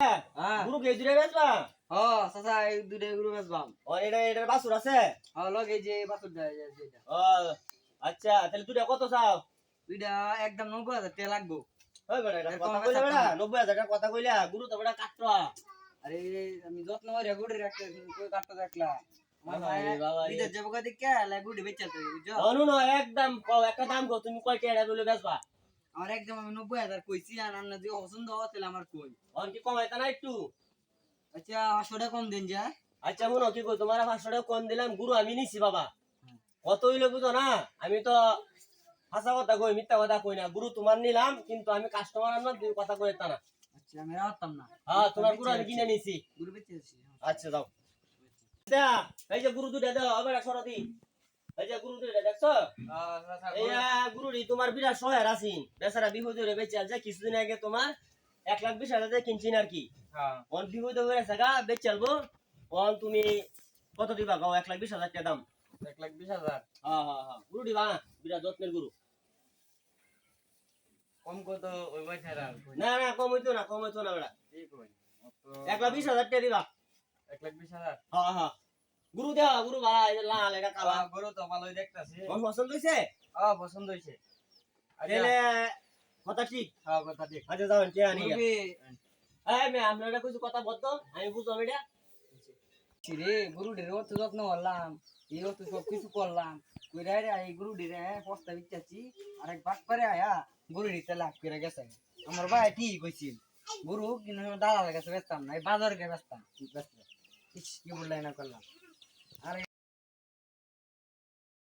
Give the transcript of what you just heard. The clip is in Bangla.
হ্যাঁ। গুরু কে দূরে বেচবা? ও এই গরু বেচবাম। ও এটা এটার বাছুর আছে? ও লগে যে ও আচ্ছা তাহলে দুটা কত চাও? দুইটা একদম নব্বই হাজার টাকা লাগবো। ওই বেটা কথা কইলা বেটা নব্বই হাজার টাকা কথা কইলা গুরু তো বেটা কাটরা। আরে আমি যত্ন করে গুড়ি রাখতে কই কাটতে দেখলা। বিদেশ যাব কাদি কে লাই গুড়ি বেচা তো বুঝছ? অনু না একদম কও একটা দাম কও তুমি কয় টাকা বলে বেচবা? আমার একদম আমি নব্বই হাজার কইছি আর আমরা যে পছন্দ হওয়া তাহলে আমার কই। অন কি কমাইতা না একটু? আচ্ছা পাঁচশো টাকা কম দিন যা। আচ্ছা শুনো কি কই তোমার পাঁচশো টাকা কম দিলাম গুরু আমি নিছি বাবা। কত হইল বুঝো না? আমি তো হাসা কথা কই মিথ্যা কথা কই না। গুরু তোমার নিলাম কিন্তু আমি কাস্টমার আনলাম তুমি কথা কই তা না। আচ্ছা আমি রাখতাম না। হ্যাঁ তোমার গুরু আমি কিনে নিছি। গুড়ি বেচে আছি আচ্ছা যাও। আচ্ছা এই যে গুরু দুটা দাও আবার সরতি এই যে গুরু দেখছ? এই গুরুরি তোমার বিরাট সহায় আছেন বেচারা বিপদ বেঁচে আছে কিছুদিন আগে তোমার এক লাখ বিশ হাজার দিয়ে আর কি। হ্যাঁ। অন বিপদ হয়ে আছে গা বেচ অন তুমি কত দিবা? গাও এক লাখ বিশ হাজার টাকা দাম। এক লাখ বিশ হাজার? হ্যাঁ হ্যাঁ হ্যাঁ। গুরু দিবা না বিরাট যত্নের গুরু। কম কত ওই বছর আর? কই না না কম হইতো না কম হইতো না বেড়া। এক লাখ বিশ হাজার টাকা দিবা। এক লাখ বিশ হাজার? হ্যাঁ হ্যাঁ। গুরু দেওয়া গুরু ভাড়া যে লাল এটা কালা। গরু তো ভালোই দেখতাছি। আমার পছন্দ হয়েছে ও পছন্দ হইছে। আচ্ছা। তাহলে কথা ঠিক? হ্যাঁ কথা ঠিক। আচ্ছা যাও নিয়ে মুরগি এই মে আপনারা কিছু কথা বলতো। আমি বুঝলাম এটা। রে গরু ডেরে অত যত্ন করলাম এই অত সব কিছু করলাম। কইরা রে এই গরু ডেরে পস্তা বিচ্চাছি আর এক বাট পারে আয়া গরু দিতে লাভ করে গেছে। আমার ভাই ঠিক কইছিল। গরু কিন্তু দালালের কাছে বেচতাম না এই বাজারে গিয়ে বেচতাম বেচতে ইস কি বললাই না করলাম।